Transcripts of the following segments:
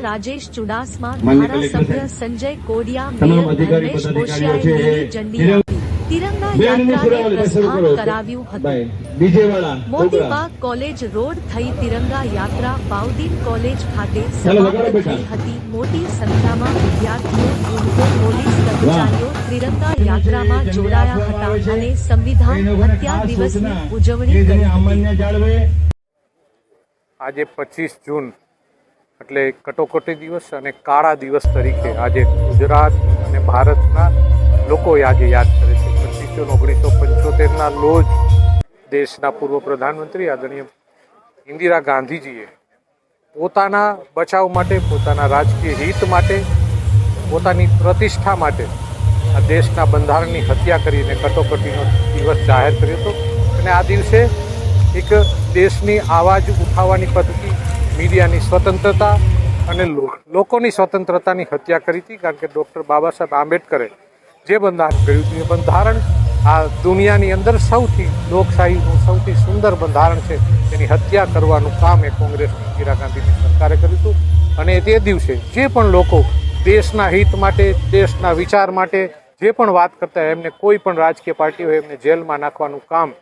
રાજેશ ચુડાસમા ધારાસભ્ય સંજય કોડિયા મેયર તિરંગા બેનની યાત્રાને કરાવ્યું હતું. કોલેજ રોડ થઈ તિરંગા યાત્રા બાઉદીન કોલેજ ખાતે સમાપ્ત થઈ હતી. મોટી સંખ્યામાં વિદ્યાર્થીઓ ગુંડો પોલીસ કર્મચારીઓ તિરંગા યાત્રામાં જોડાયા હતા અને સંવિધાન હત્યા દિવસની ઉજવણી કરી આજે પચીસ જૂન એટલે કટોકટી દિવસ અને કાળા દિવસ તરીકે આજે ગુજરાત અને ભારતના લોકો આજે યાદ કરે જૂન ઓગણીસો પંચોતેરના રોજ દેશના પૂર્વ પ્રધાનમંત્રી આદરણીય ઇન્દિરા ગાંધીજીએ પોતાના બચાવ માટે, પોતાના રાજકીય હિત માટે, પોતાની પ્રતિષ્ઠા માટે આ દેશના બંધારણની હત્યા કરીને કટોકટીનો દિવસ જાહેર કર્યો હતો. અને આ દિવસે એક દેશની આવાજ ઉઠાવવાની પદ્ધતિ, મીડિયાની સ્વતંત્રતા અને લોકોની સ્વતંત્રતાની હત્યા કરી હતી. કારણ કે ડૉક્ટર બાબા સાહેબ આંબેડકરે જે બંધારણ કર્યું હતું, એ બંધારણ આ દુનિયાની અંદર સૌથી લોકશાહીનું સૌથી સુંદર બંધારણ છે, એની હત્યા કરવાનું કામ એ કોંગ્રેસની ઇન્દિરા ગાંધીની સરકારે કર્યું હતું. અને તે દિવસે જે પણ લોકો દેશના હિત માટે, દેશના વિચાર માટે જે પણ વાત કરતા એમને કોઈ પણ રાજકીય પાર્ટી હોય, એમને જેલમાં નાખવાનું કામ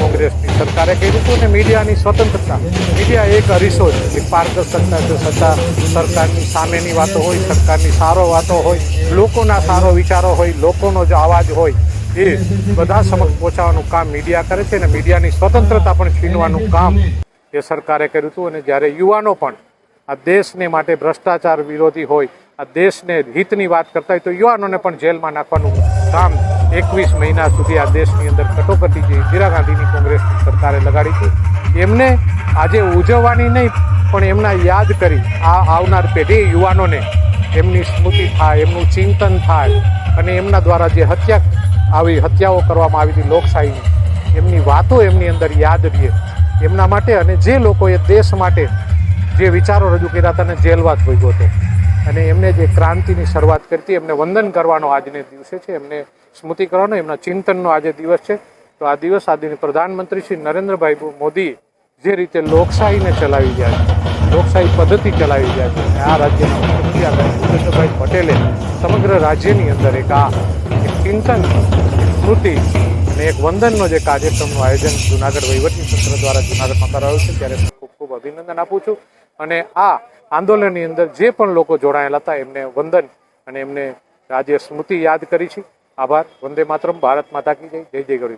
કોંગ્રેસની સરકારે કર્યું હતું અને મીડિયાની સ્વતંત્રતા. મીડિયા એક અરીસો છે એક પારદર્શકતા છે સત્તા સરકારની સામેની વાતો હોય, સરકારની સારો વાતો હોય, લોકોના સારો વિચારો હોય, લોકોનો જો અવાજ હોય એ બધા સમક્ષ પહોંચાડવાનું કામ મીડિયા કરે છે અને મીડિયાની સ્વતંત્રતા પણ છીનવાનું કામ એ સરકારે કર્યું હતું અને જ્યારે યુવાનો પણ આ દેશને માટે ભ્રષ્ટાચાર વિરોધી હોય, આ દેશને હિતની વાત કરતા હોય તો યુવાનોને પણ જેલમાં નાખવાનું કામ એકવીસ મહિના સુધી આ દેશની અંદર કટોકટી જે ઇન્દિરા ગાંધીની કોંગ્રેસની સરકારે લગાડી હતી, એમને આજે ઉજવવાની નહીં, પણ એમના યાદ કરી આ આવનાર પેઢી યુવાનોને એમની સ્મૃતિ થાય, એમનું ચિંતન થાય અને એમના દ્વારા જે હત્યા આવી હત્યાઓ કરવામાં આવી હતી લોકશાહીની. એમની વાતો એમની અંદર યાદ રહે એમના માટે અને જે લોકોએ દેશ માટે જે વિચારો રજૂ કર્યા હતા અને જેલવાસ ભોગ્યો હતો. અને એમને જે ક્રાંતિની શરૂઆત કરી હતી, એમને વંદન કરવાનો આજને દિવસે છે. એમને સ્મૃતિ કરવાનો, એમના ચિંતનનો આજે દિવસ છે. તો આ દિવસ આદિની પ્રધાનમંત્રી શ્રી નરેન્દ્રભાઈ મોદી જે રીતે લોકશાહીને ચલાવી ગયા છે, લોકશાહી પદ્ધતિ ચલાવી ગયા છે, અને આ રાજ્યના મુખ્યમંત્રી ભૂપેન્દ્રભાઈ પટેલે સમગ્ર રાજ્યની અંદર એક આ ચિંતન, સ્મૃતિ અને એક વંદનનો જે કાર્યક્રમનું આયોજન જુનાગઢ વહીવટી તંત્ર દ્વારા જુનાગઢમાં કરાયું છે, ત્યારે ખૂબ ખૂબ અભિનંદન આપું છું. અને આ આંદોલનની અંદર જે પણ લોકો જોડાયેલા હતા, એમને વંદન અને એમને રાજ્ય સ્મૃતિ યાદ કરી છે. આભાર. વંદે માતરમ. ભારત માતા કી જય. જય જય